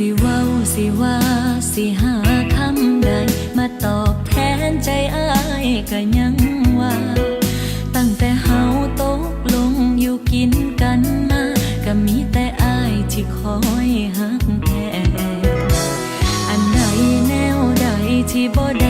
สิเว้าสิว่าสิหาคำใด มาตอบแทนใจอ้ายก็ยังว่า ตั้งแต่เฮาตกลงอยู่กินกันมา ก็มีแต่อ้ายที่คอยหักแทนอันใดแนวใดที่บ่ได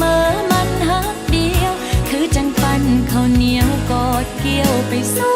มอมันหักเดียว คือจังปันข้าวเหนียวกอดเกี่ยวไปสู้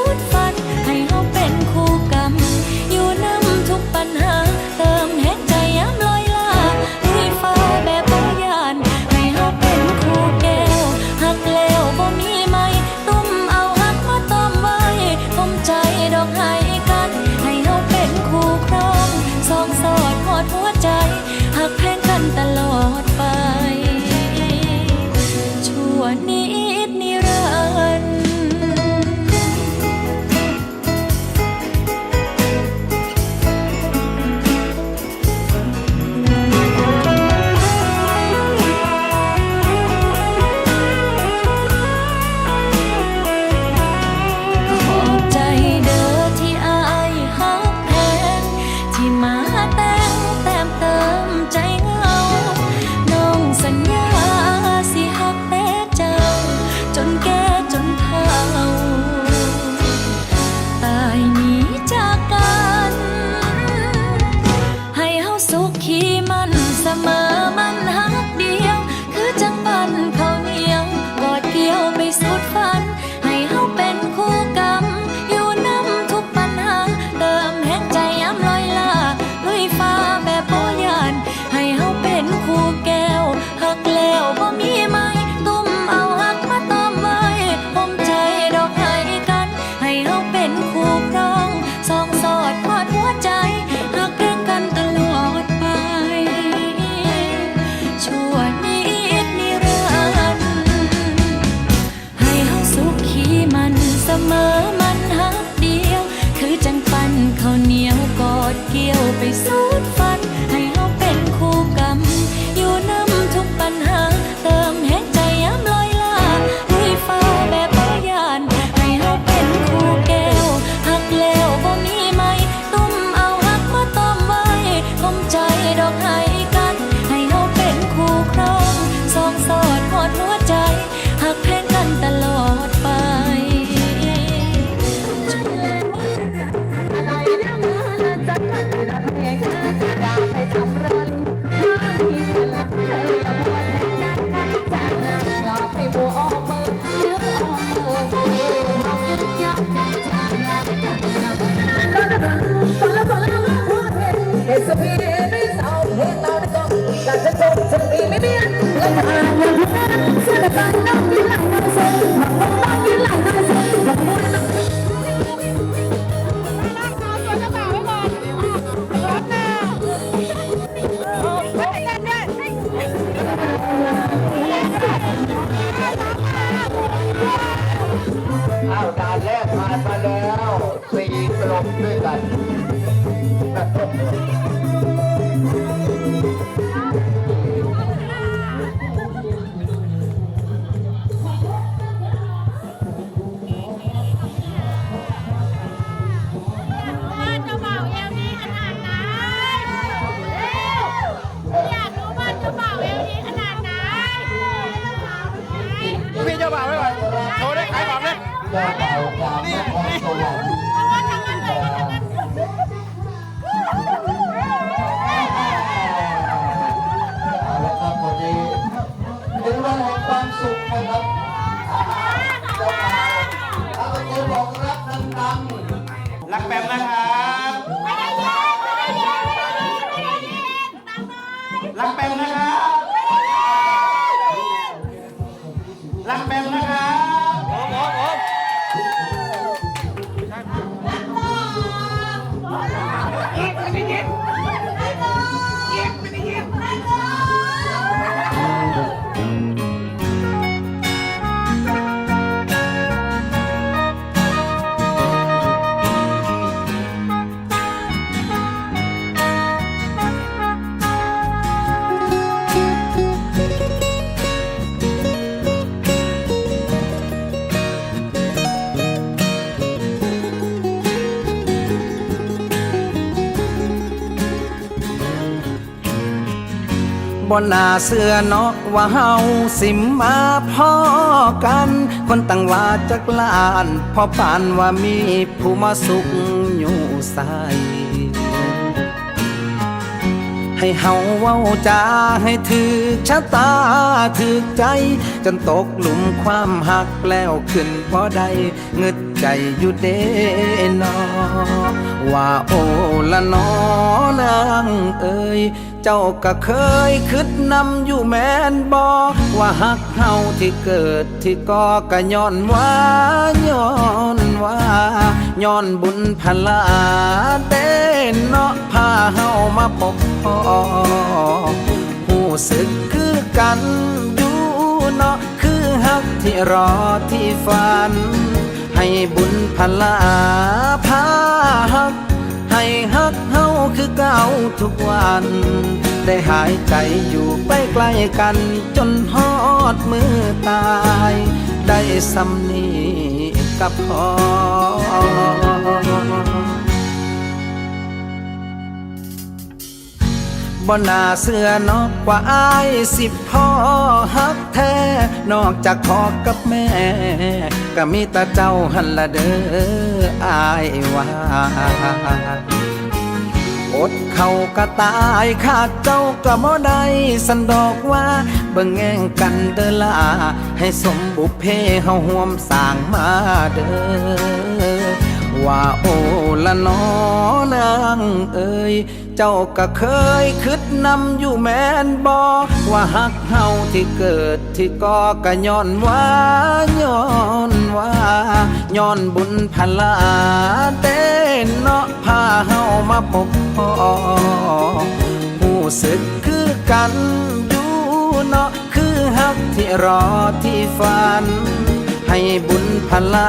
semangat ಬಂದ นะคะ บนหน้าเสื้อเนาะว่าเฮาสิมาพ่อกัน คนตั้งว่าจักลานพอปานว่ามีผู้มาสุขอยู่ใส ให้เฮาเว้าจาให้ถือชะตาถือใจ จนตกหลุมความหักแล้วขึ้นพอได้เงึดใจอยู่เดนอว่าโอละนอนางเอ่ยเจ้าก็เคยคิดนำอยู่แม่นบอว่าหักเฮาที่เกิดที่ก่อก็ย้อนว่าย้อนว่าย้อนบุญพลาเด้ เนาะพาเฮามาพบพ่อผู้สึกคือกันอยู่เนาะคือฮักที่รอที่ฝัน ให้บุญพลาพาฮัก ให้ฮักเฮาคือเก่าทุกวัน ได้หายใจอยู่ไปใกล้กันจนฮอดมือตาย ได้สำนีกับพ่อ บ่น่าเสื้อนอกกว่าอายสิพ่อฮักแท้ นอกจากพ่อกับแม่ ก็มีแต่เจ้าหันละเด้ออายว่าอดเขาก็ตายขาดเจ้าก็บ่ได้สันดอกว่าเบิ่งแง่งกันเด้อลาให้สมบุพเพเฮาห่วมสร้างมาเด้อ ว่าโอละนอนางเอ่ยเจ้าก็เคยคิดนำอยู่แม่นบอว่าหักเฮาที่เกิดที่ก่อก็ย้อนว่าย้อนว่าย้อนบุญพลาเต้นเนาะพาเฮามาพบพ่อผู้สึกคือกันอยู่เนาะคือฮักที่รอที่ฝัน ให้บุญพลา